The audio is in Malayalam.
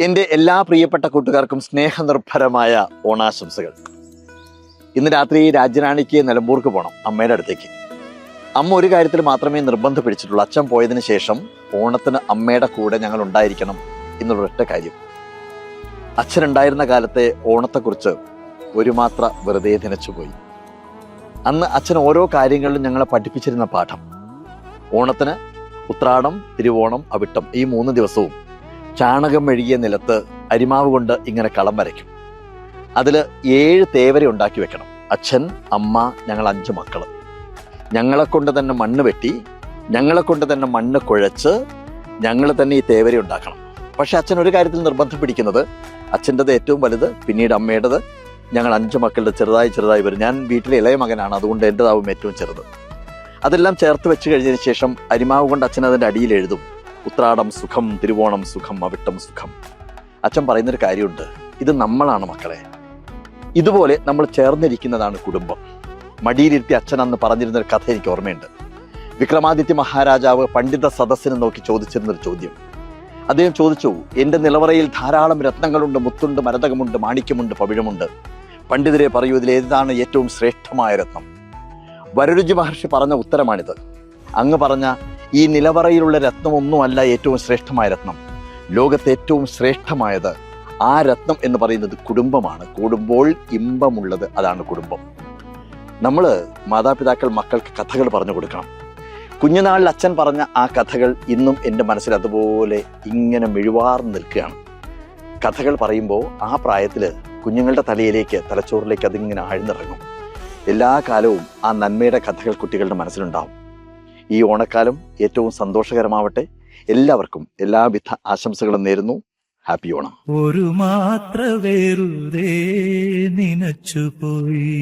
എന്റെ എല്ലാ പ്രിയപ്പെട്ട കൂട്ടുകാർക്കും സ്നേഹനിർഭരമായ ഓണാശംസകൾ. ഇന്ന് രാത്രി രാജ്യറാണിക്ക് നിലമ്പൂർക്ക് പോകണം അമ്മയുടെ അടുത്തേക്ക്. അമ്മ ഒരു കാര്യത്തിൽ മാത്രമേ നിർബന്ധം പിടിച്ചിട്ടുള്ളൂ. അച്ഛൻ പോയതിനു ശേഷം ഓണത്തിന് അമ്മയുടെ കൂടെ ഞങ്ങൾ ഉണ്ടായിരിക്കണം എന്നുള്ള ഒറ്റ കാര്യം. അച്ഛൻ ഉണ്ടായിരുന്ന കാലത്തെ ഓണത്തെക്കുറിച്ച് ഒരു മാത്ര വെറുതെ നനച്ചുപോയി അന്ന് അച്ഛൻ ഓരോ കാര്യങ്ങളിലും ഞങ്ങളെ പഠിപ്പിച്ചിരുന്ന പാഠം. ഓണത്തിന് ഉത്രാടം തിരുവോണം അവിട്ടം ഈ മൂന്ന് ദിവസവും ചാണകം മെഴുകിയ നിലത്ത് അരിമാവ് കൊണ്ട് ഇങ്ങനെ കളം വരയ്ക്കും. അതിൽ ഏഴ് തേവര ഉണ്ടാക്കി വെക്കണം. അച്ഛൻ അമ്മ ഞങ്ങൾ അഞ്ച് മക്കൾ. ഞങ്ങളെ കൊണ്ട് തന്നെ മണ്ണ് വെട്ടി ഞങ്ങളെ കൊണ്ട് തന്നെ മണ്ണ് കുഴച്ച് ഞങ്ങൾ തന്നെ ഈ തേവര ഉണ്ടാക്കണം. പക്ഷെ അച്ഛൻ ഒരു കാര്യത്തിൽ നിർബന്ധം പിടിക്കുന്നത് അച്ഛന്റെത് ഏറ്റവും വലുത് പിന്നീട് അമ്മയുടേത്. ഞങ്ങൾ അഞ്ച് മക്കളുടെ ചെറുതായി ചെറുതായി വരും. ഞാൻ വീട്ടിലെ ഇളയ മകനാണ് അതുകൊണ്ട് എന്റെതാവും ഏറ്റവും ചെറുത്. അതെല്ലാം ചേർത്ത് വെച്ച് കഴിഞ്ഞതിന് ശേഷം അരിമാവ് കൊണ്ട് അച്ഛൻ അതിന്റെ അടിയിൽ എഴുതും. ഉത്രാടം സുഖം തിരുവോണം സുഖം അവിട്ടം സുഖം. അച്ഛൻ പറയുന്നൊരു കാര്യമുണ്ട്. ഇത് നമ്മളാണ് മക്കളെ. ഇതുപോലെ നമ്മൾ ചേർന്നിരിക്കുന്നതാണ് കുടുംബം. മടിയിലിരുത്തി അച്ഛൻ അന്ന് പറഞ്ഞിരുന്ന ഒരു കഥ എനിക്ക് ഓർമ്മയുണ്ട്. വിക്രമാദിത്യ മഹാരാജാവ് പണ്ഡിത സദസ്സിനെ നോക്കി ചോദിച്ചിരുന്നൊരു ചോദ്യം. അദ്ദേഹം ചോദിച്ചു എന്റെ നിലവറയിൽ ധാരാളം രത്നങ്ങളുണ്ട് മുത്തുണ്ട് മരതകമുണ്ട് മാണിക്യമുണ്ട് പവിഴമുണ്ട്. പണ്ഡിതരെ പറയൂ ഇതിൽ ഏതാണ് ഏറ്റവും ശ്രേഷ്ഠമായ രത്നം? വരരുചി മഹർഷി പറഞ്ഞ ഉത്തരമാണിത്. അങ്ങ് പറഞ്ഞ ഈ നിലവറയിലുള്ള രത്നമൊന്നുമല്ല ഏറ്റവും ശ്രേഷ്ഠമായ രത്നം. ലോകത്തെ ഏറ്റവും ശ്രേഷ്ഠമായത് ആ രത്നം എന്ന് പറയുന്നത് കുടുംബമാണ്. കൂടുമ്പോൾ ഇമ്പമുള്ളത് അതാണ് കുടുംബം. നമ്മൾ മാതാപിതാക്കൾ മക്കൾക്ക് കഥകൾ പറഞ്ഞു കൊടുക്കണം. കുഞ്ഞുനാളിൽ അച്ഛൻ പറഞ്ഞ ആ കഥകൾ ഇന്നും എന്റെ മനസ്സിൽ അതുപോലെ ഇങ്ങനെ മെഴുവാർന്ന് നിൽക്കുകയാണ്. കഥകൾ പറയുമ്പോൾ ആ പ്രായത്തിൽ കുഞ്ഞുങ്ങളുടെ തലയിലേക്ക് തലച്ചോറിലേക്ക് അതിങ്ങനെ ആഴ്ന്നിറങ്ങും. എല്ലാ കാലവും ആ നന്മയുടെ കഥകൾ കുട്ടികളുടെ മനസ്സിലുണ്ടാവും. ഈ ഓണക്കാലം ഏറ്റവും സന്തോഷകരമാവട്ടെ. എല്ലാവർക്കും എല്ലാവിധ ആശംസകളും നേരുന്നു. ഹാപ്പി ഓണം. ഒരു മാത്ര വെറുതെ നനച്ചുപോയി.